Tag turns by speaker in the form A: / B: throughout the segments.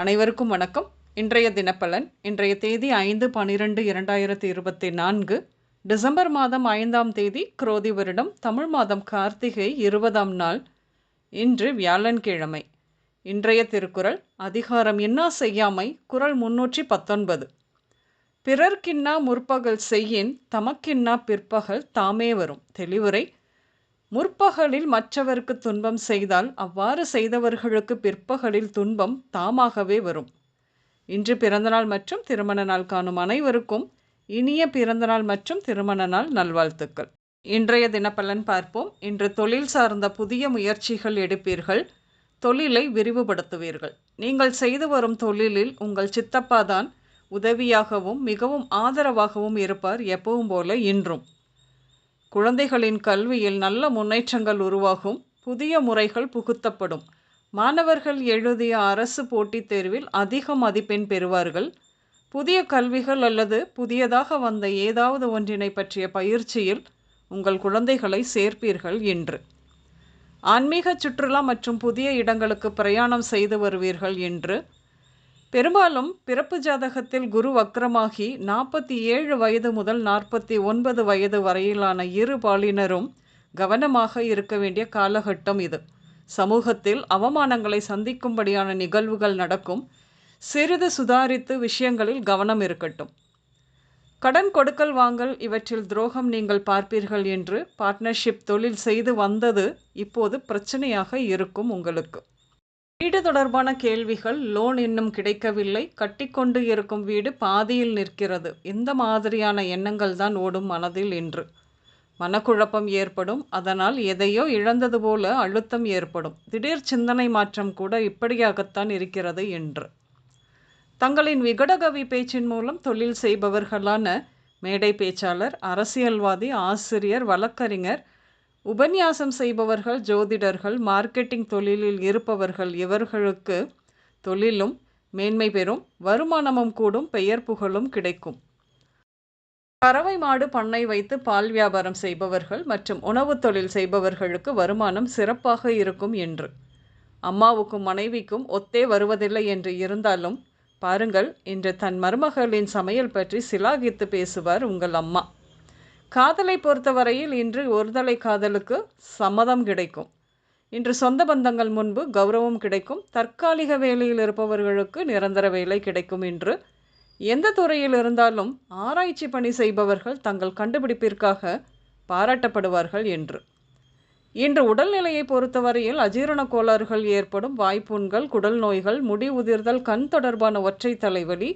A: அனைவருக்கும் வணக்கம். இன்றைய தினப்பலன் இன்றைய தேதி ஐந்து பனிரெண்டு இரண்டாயிரத்தி இருபத்தி நான்கு டிசம்பர் மாதம் ஐந்தாம் தேதி குரோதி வருடம் தமிழ் மாதம் கார்த்திகை இருபதாம் நாள் இன்று வியாழன்கிழமை. இன்றைய திருக்குறள் அதிகாரம் இன்னா செய்யாமை குறள் முன்னூற்றி பத்தொன்பது. பிறர்க்கின்னா முற்பகல் செய்யின் தமக்கின்னா பிற்பகல் தாமே வரும். தெளிவுரை முற்பகலில் மற்றவருக்கு துன்பம் செய்தால் அவ்வாறு செய்தவர்களுக்கு பிற்பகலில் துன்பம் தாமாகவே வரும். இன்று பிறந்தநாள் மற்றும் திருமண நாள் காணும் அனைவருக்கும் இனிய பிறந்தநாள் மற்றும் திருமண நாள் நல்வாழ்த்துக்கள். இன்றைய தினப்பலன் பார்ப்போம். இன்று தொழில் சார்ந்த புதிய முயற்சிகள் எடுப்பீர்கள். தொழிலை விரிவுபடுத்துவீர்கள். நீங்கள் செய்து வரும் தொழிலில் உங்கள் சித்தப்பா தான் உதவியாகவும் மிகவும் ஆதரவாகவும் இருப்பார். எப்பவும் போல இன்றும். குழந்தைகளின் கல்வியில் நல்ல முன்னேற்றங்கள் உருவாகும் புதிய முறைகள் புகுத்தப்படும். மாணவர்கள் எழுதிய அரசு போட்டித் தேர்வில் அதிக மதிப்பெண் பெறுவார்கள். புதிய கல்விகள் அல்லது புதியதாக வந்த ஏதாவது ஒன்றினை பற்றிய பயிற்சியில் உங்கள் குழந்தைகளை சேர்ப்பீர்கள் என்று. ஆன்மீக சுற்றுலா மற்றும் புதிய இடங்களுக்கு பிரயாணம் செய்து வருவீர்கள் என்று பெரும்பாலும் பிறப்பு ஜாதகத்தில் குரு வக்ரமாகி நாற்பத்தி ஏழு வயது முதல் நாற்பத்தி ஒன்பது வயது வரையிலான இரு பாலினரும் கவனமாக இருக்க வேண்டிய காலகட்டம் இது. சமூகத்தில் அவமானங்களை சந்திக்கும்படியான நிகழ்வுகள் நடக்கும். சிறிது சுதாரித்து விஷயங்களில் கவனம் இருக்கட்டும். கடன் கொடுக்கல் வாங்கல் இவற்றில் துரோகம் நீங்கள் பார்ப்பீர்கள் என்று பார்ட்னர்ஷிப் தொழில் செய்து வந்தது இப்போது பிரச்சனையாக இருக்கும் உங்களுக்கு. வீடு தொடர்பான கேள்விகள் லோன் இன்னும் கிடைக்கவில்லை. கட்டிக்கொண்டு இருக்கும் வீடு பாதியில் நிற்கிறது. இந்த மாதிரியான எண்ணங்கள் தான் ஓடும் மனதில் இன்று. மனக்குழப்பம் ஏற்படும். அதனால் எதையோ இழந்தது போல அழுத்தம் ஏற்படும். திடீர் சிந்தனை மாற்றம் கூட இப்படியாகத்தான் இருக்கிறது என்று தங்களின் விகடகவி பேச்சின் மூலம் தொழில் செய்பவர்களான மேடை பேச்சாளர் அரசியல்வாதி ஆசிரியர் வழக்கறிஞர் உபன்யாசம் செய்பவர்கள் ஜோதிடர்கள் மார்க்கெட்டிங் தொழிலில் இருப்பவர்கள் இவர்களுக்கு தொழிலும் மேன்மை பெறும் வருமானமும் கூடும் பெயர் புகழும் கிடைக்கும். பறவை மாடு பண்ணை வைத்து பால் வியாபாரம் செய்பவர்கள் மற்றும் உணவு தொழில் செய்பவர்களுக்கு வருமானம் சிறப்பாக இருக்கும் என்று. அம்மாவுக்கும் மனைவிக்கும் ஒத்தே வருவதில்லை என்று இருந்தாலும் பாருங்கள் இன்று தன் மருமகளின் சமையல் பற்றி சிலாகித்து பேசுவார் உங்கள் அம்மா. காதலை பொறுத்தவரையில் இன்று ஒருதலை காதலுக்கு சம்மதம் கிடைக்கும். இன்று சொந்த பந்தங்கள் முன்பு கௌரவம் கிடைக்கும். தற்காலிக வேலையில் இருப்பவர்களுக்கு நிரந்தர வேலை கிடைக்கும் என்று எந்த துறையில் இருந்தாலும் ஆராய்ச்சி பணி செய்பவர்கள் தங்கள் கண்டுபிடிப்பிற்காக பாராட்டப்படுவார்கள் என்று இன்று உடல்நிலையை பொறுத்தவரையில் அஜீரண கோளாறுகள் ஏற்படும். வாய்ப்புண்கள் குடல் நோய்கள் முடி உதிர்தல் கண் தொடர்பான ஒற்றை தலைவலி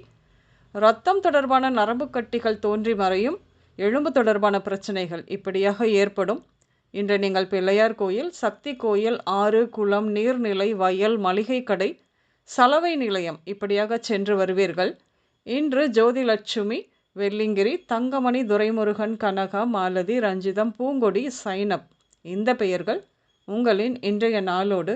A: இரத்தம் தொடர்பான நரம்பு கட்டிகள் தோன்றி மறையும். எலும்பு தொடர்பான பிரச்சனைகள் இப்படியாக ஏற்படும். இன்று நீங்கள் பிள்ளையார் கோயில் சக்தி கோயில் ஆறு குளம் நீர்நிலை வயல் மளிகை கடை சலவை நிலையம் இப்படியாக சென்று வருவீர்கள். இன்று ஜோதிலட்சுமி வெள்ளிங்கிரி தங்கமணி துரைமுருகன் கனகா மாலதி ரஞ்சிதம் பூங்கொடி சைனப் இந்த பெயர்கள் உங்களின் இன்றைய நாளோடு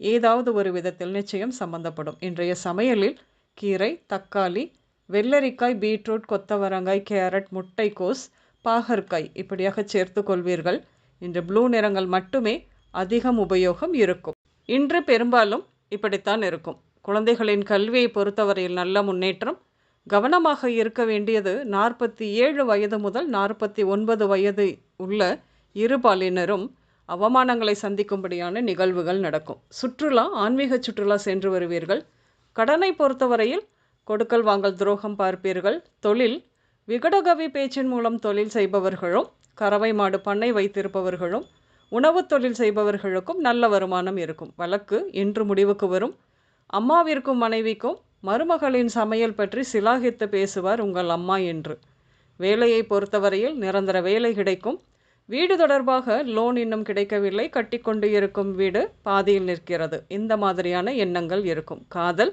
A: ஏதாவது ஒரு விதத்தில் நிச்சயம் சம்பந்தப்படும். இன்றைய சமையலில் கீரை தக்காளி வெள்ளரிக்காய் பீட்ரூட் கொத்தவரங்காய் கேரட் முட்டைக்கோஸ் பாகற்காய் இப்படியாக சேர்த்து கொள்வீர்கள். இன்று ப்ளூ நிறங்கள் மட்டுமே அதிகம் உபயோகம் இருக்கும். இன்று பெரும்பாலும் இப்படித்தான் இருக்கும். குழந்தைகளின் கல்வியை பொறுத்தவரையில் நல்ல முன்னேற்றம். கவனமாக இருக்க வேண்டியது நாற்பத்தி ஏழு வயது முதல் நாற்பத்தி ஒன்பது வயது உள்ள இரு பாலினரும் அவமானங்களை சந்திக்கும்படியான நிகழ்வுகள் நடக்கும். சுற்றுலா ஆன்மீக சுற்றுலா சென்று வருவீர்கள். கடனை பொறுத்தவரையில் கொடுக்கல் வாங்கல் துரோகம் பார்ப்பீர்கள். தொழில் விகடகவி பேச்சின் மூலம் தொழில் செய்பவர்களும் கறவை மாடு பண்ணை வைத்திருப்பவர்களும் உணவு தொழில் செய்பவர்களுக்கும் நல்ல வருமானம் இருக்கும். வழக்கு இன்று முடிவுக்கு வரும். அம்மாவிற்கும் மனைவிக்கும் மருமகளின் சமையல் பற்றி சிலாகித்து பேசுவார் உங்கள் அம்மா என்று. வேலையை பொறுத்தவரையில் நிரந்தர வேலை கிடைக்கும். வீடு தொடர்பாக லோன் இன்னும் கிடைக்கவில்லை. கட்டிக்கொண்டு இருக்கும் வீடு பாதியில் நிற்கிறது. இந்த மாதிரியான எண்ணங்கள் இருக்கும். காதல்